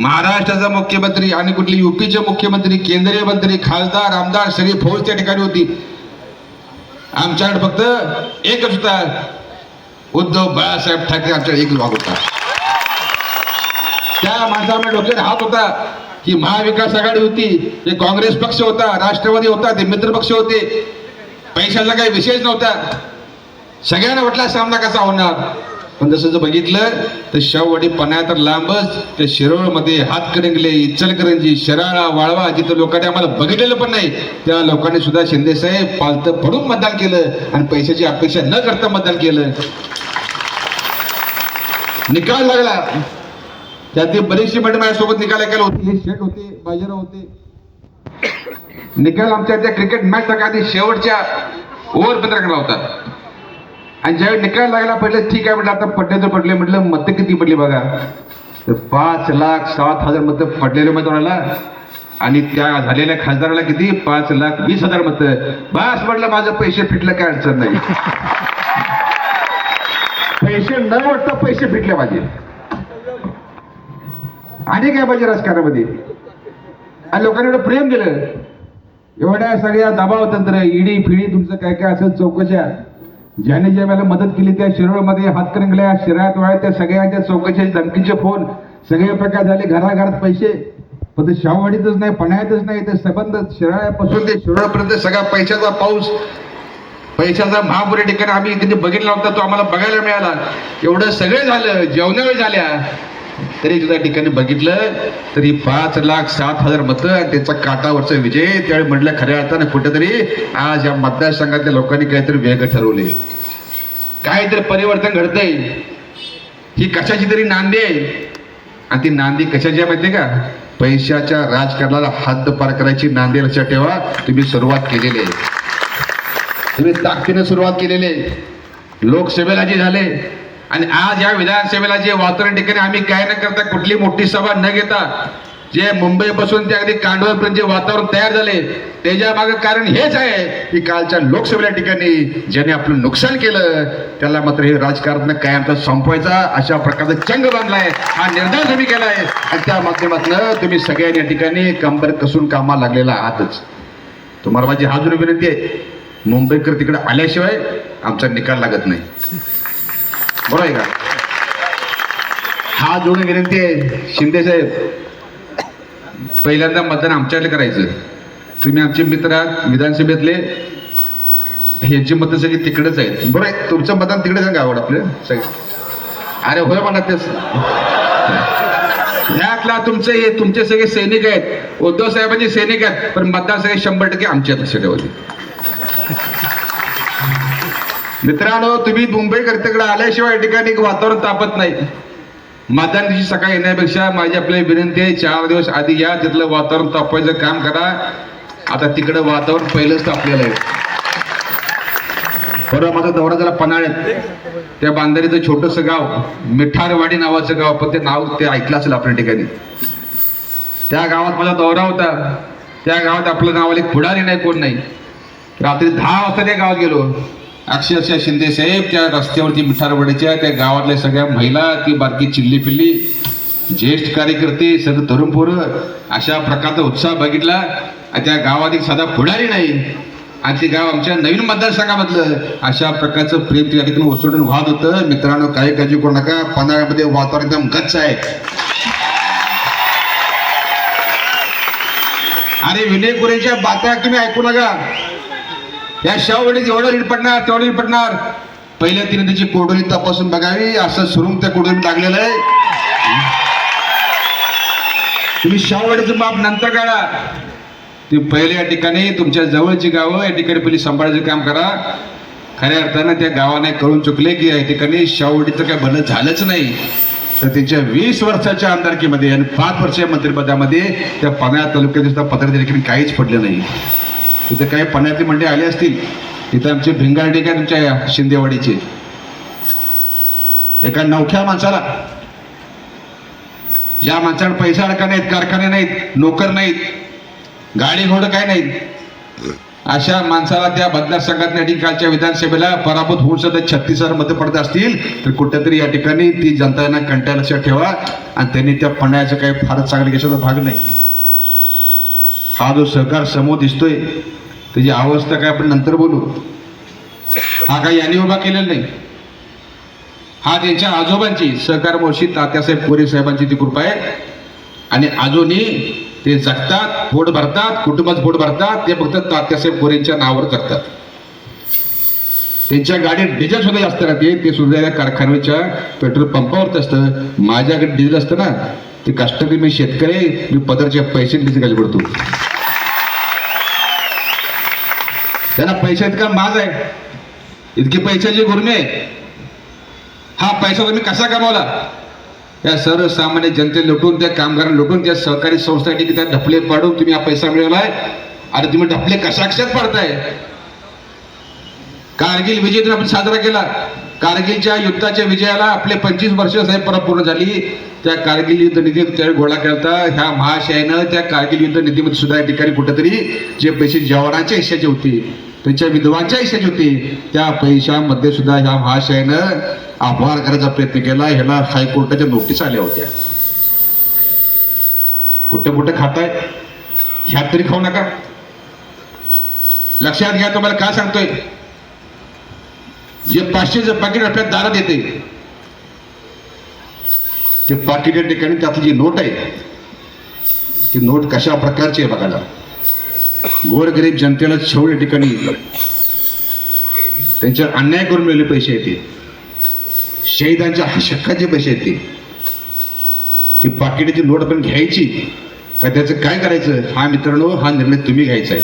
महाराष्ट्राचा मुख्यमंत्री आणि कुठले युपीचे मुख्यमंत्री केंद्रीय मंत्री खासदार आमदार सगळी फौज त्या ठिकाणी होती. आमच्याकडे फक्त एकच होता. उद्धव बाळासाहेब ठाकरे आमच्याकडे एक भाग होता. त्या माणसामध्ये डोक्यात हात होता की महाविकास आघाडी होती ते काँग्रेस पक्ष होता राष्ट्रवादी होता ते मित्र पक्ष होते. पैशाचा काही विषयच नव्हता. सगळ्यांना वाटला सामना कसा होणार? पण जसं जर बघितलं तर शाहवाडी पण्या तर लांबच त्या शिरोळमध्ये हातकणंगले इचलकरंजी शराळा वाळवा जिथं लोकांनी आम्हाला बघितलेलं पण नाही त्या लोकांनी सुद्धा शिंदेसाहेब पालतं पडून मतदान केलं आणि पैशाची अपेक्षा न करता मतदान केलं. निकाल लागला. त्यातली बरीचशी मंडळी माझ्यासोबत निकाल ऐकायला होती. हे शेट होते बाजीराव होते. निकाल आमच्या त्या क्रिकेट मॅच आधी शेवटच्या ओव्हर पर्यंत होता. आणि ज्यावेळी निकाल लागला पडलं ठीक आहे म्हटलं आता पडले तर पडले म्हटलं मतं किती पडली बघा. तर पाच लाख सात हजार मतं पडलेले उमेदवाराला आणि त्या झालेल्या खासदाराला किती? पाच लाख वीस हजार मतं. बस म्हटलं माझं पैसे फिटलं काय अडचण नाही. पैसे न वाटता पैसे फिटले पाहिजे आणि काय पाहिजे राजकारणामध्ये? आणि लोकांनी एवढं प्रेम दिलं. एवढ्या सगळ्या दबाव तंत्र इडी फिडी तुमचं काय काय असं चौकशा. ज्याने ज्या वेळेला मदत केली त्या शिरोळमध्ये हातकरंगल्या शिराळ्यात वाळ्या त्या सगळ्यांच्या चौकशा धमकीचे फोन सगळे प्रकार झाले घराघरात पैसे. पण ते शाहवाडीतच नाही पण्यातच नाही ते संबंध शिराळ्यापासून ते शिरोळपर्यंत सगळा पैशाचा पाऊस पैशाचा महापुरे ठिकाणी आम्ही तिथे बघितला होता तो आम्हाला बघायला मिळाला. एवढं सगळं झालं जेवणावेळ झाल्या. तरी सुद्धा ठिकाणी बघितलं तरी पाच लाख सात हजार मतं आणि त्यांचा काटावरचा विजय. त्यावेळी म्हटलं खऱ्या अर्थानं कुठेतरी आज या मतदारसंघातल्या लोकांनी काहीतरी वेग ठरवले काहीतरी परिवर्तन घडतंय. ही कशाची तरी नांदी आहे? आणि ती नांदी कशाची आहे माहिती का? पैशाच्या राजकारणाला हद्द पार करायची नांदी लक्षात ठेवा. तुम्ही सुरुवात केलेली आहे. तुम्ही ताकदीने सुरुवात केलेली आहे. लोकसेवेला जे झाले आणि आज या विधानसभेला जे वातावरण ठिकाणी आम्ही काय न करता कुठली मोठी सभा न घेता जे मुंबईपासून ते अगदी कांडवरपर्यंत जे वातावरण तयार झाले त्याच्यामागे कारण हेच आहे की कालच्या लोकसभेच्या ठिकाणी ज्याने आपलं नुकसान केलं त्याला मात्र हे राजकारण कायमचा संपवायचा अशा प्रकारचा चंग बांधलाय. हा निर्धार तुम्ही केलाय. आणि त्या माध्यमातून तुम्ही सगळ्यांनी या ठिकाणी कंबर कसून कामा लागलेला आहातच. तुम्हाला माझी हाजून विनंती आहे मुंबईकर तिकडे आल्याशिवाय आमचा निकाल लागत नाही. बरोबर आहे का हा जोडून विनंती आहे शिंदे साहेब. पहिल्यांदा मतदान आमच्याकडे करायचं. तुम्ही आमचे मित्र आहात विधानसभेतले. ह्यांची मतं सगळी तिकडेच आहेत. बरं आहे तुमचं मतदान तिकडेच आहे आवड आपलं. सगळे. अरे होय म्हणा तेच. ह्यातला तुमचे हे तुमचे सगळे सैनिक आहेत. उद्धव साहेबांचे सैनिक आहेत पण मतदान सगळे शंभर टक्के आमच्या लक्ष ठेवले मित्रांनो तुम्ही मुंबई तिकडे आल्याशिवाय या ठिकाणी वातावरण तापत नाही. मतदान दिवशी सकाळी येण्यापेक्षा माझी आपली विनंती आहे चार दिवस आधी या तिथलं वातावरण तापवायचं काम करा. आता तिकडं वातावरण पहिलंच तापलेलं आहे. बरोबर माझा दौरा झाला पन्हाळ्यात त्या बांधारीचं छोटंसं गाव मिठारवाडी नावाचं गाव पण ते नाव ते ऐकलं असेल आपल्या ठिकाणी. त्या गावात माझा दौरा होता. त्या गावात आपलं नाव आले पुढारी नाही कोण नाही. रात्री दहा वाजता त्या गावात गेलो. अक्षरशः शिंदे साहेब त्या रस्त्यावरती मिठारवाडीच्या त्या गावातल्या सगळ्या महिला ती बारकी चिल्ली पिल्ली ज्येष्ठ कार्यकर्ते सगळं तरुण पोरं अशा प्रकारचा उत्साह बघितला. आणि त्या गावात एक साधा पुढारी नाही. आणि ते गाव आमच्या नवीन मतदारसंघामधलं. अशा प्रकारचं प्रेम त्या ठिकाणी ओसडून वाहत होतं. मित्रांनो काही काळजी करू नका. पन्हाळ्यामध्ये वातावरण एकदम गच्च आहे. अरे विनय कुरेच्या बात्या तुम्ही ऐकू नका. या शावडीत एवढं रीड पडणार तेवढं रीड पडणार. पहिल्या तिने त्याची कोडोली तपासून बघावी. असं सुरुंग त्या कोडोलीत लागलेलं आहे. तुम्ही शावडीचं बाप नंतर काढा. ती पहिले या ठिकाणी तुमच्या जवळची गावं या ठिकाणी पहिली सांभाळायचं काम करा. खऱ्या अर्थानं त्या गावाने कळून चुकले की या ठिकाणी शावडीचं काय भलं झालंच नाही. तर त्यांच्या वीस वर्षाच्या आमदारकीमध्ये आणि पाच वर्षाच्या मंत्रिपदामध्ये त्या पन्हाळा तालुक्यात सुद्धा पत्र त्या ठिकाणी काहीच पडलं नाही. तिथं काही पण्यातली मंडळी आली असतील तिथं आमचे भिंगारडे काय तुमच्या या शिंदेवाडीचे? एका नवख्या माणसाला. या माणसाला पैसा अडका नाहीत कारखाने नाहीत नोकर नाहीत गाडी घोडं काय नाहीत. अशा माणसाला त्या मतदारसंघात संघातल्या कालच्या विधानसभेला पराभूत होऊन सुद्धा छत्तीस हजार मतं पडत असतील तर कुठेतरी या ठिकाणी ती जनता यांना कंटाळ लक्षात ठेवा आणि त्यांनी त्या पण्याचं काही फारच चांगलं कशाचा भाग नाही. हा जो सहकार समूह दिसतोय त्याची अवस्था काय आपण नंतर बोलू. हा काही यांनी उभा केलेला नाही. हा त्यांच्या आजोबांची सहकार मोशी तात्यासाहेब कोरे साहेबांची ती कृपा आहे. आणि अजूनही ते जगतात पोट भरतात कुटुंबात पोट भरतात ते फक्त तात्यासाहेब कोरेंच्या नावावर जगतात. त्यांच्या गाडीत डिझेल सुद्धा जास्त राहते ते सुद्धा या कारखान्याच्या पेट्रोल पंपावरच असतं. माझ्याकडे डिझेल असतं ना ते कष्टकरी मी शेतकरी मी पदरचे पैसे डिझेल खाली पडतो त्याला पैसा इतका माज आहे. इतके पैशाचे गुरमे हा पैसा तुम्ही कसा कमावला? त्या सर्वसामान्य जनते लुटून त्या कामगारांना लुटून त्या सहकारी संस्थांनी त्या ढपले पाडून तुम्ही हा पैसा मिळवलाय? आणि तुम्ही ढपले कशा कशात पाडताय? कारगिल विजय आपण साजरा केला. कारगिलच्या युद्धाच्या विजयाला आपले पंचवीस वर्ष साहेब परपूर्ण झाली. त्या कारगिल युद्ध निधी त्यावेळी गोळा केला ह्या महाशयानं त्या कारगिल युद्ध निधीमध्ये सुद्धा या ठिकाणी कुठेतरी जे पैसे जवानाच्या हिश्याचे होते त्यांच्या विधवांच्या हिश्याचे होते त्या पैशामध्ये सुद्धा ह्या महाशयानं अपहार करायचा प्रयत्न केला. ह्याला हायकोर्टाच्या नोटीस आल्या होत्या. कुठं कुठं खाताय? ह्यात तरी खाऊ नका. लक्षात घ्या तुम्हाला काय सांगतोय? जे पाचशेचं पाकिट आपल्या दारात येते ते पाकिट या ठिकाणी त्यातली जी नोट आहे ती नोट कशा प्रकारची आहे बघायला गोरगरीब जनतेला छेवड ठिकाणी त्यांच्यावर अन्याय करून मिळाले पैसे येते. शहीदांच्या शक्काचे पैसे येते. ती पाकिटाची नोट पण घ्यायची. का त्याचं काय करायचं? हा मित्रांनो हा निर्णय तुम्ही घ्यायचा आहे.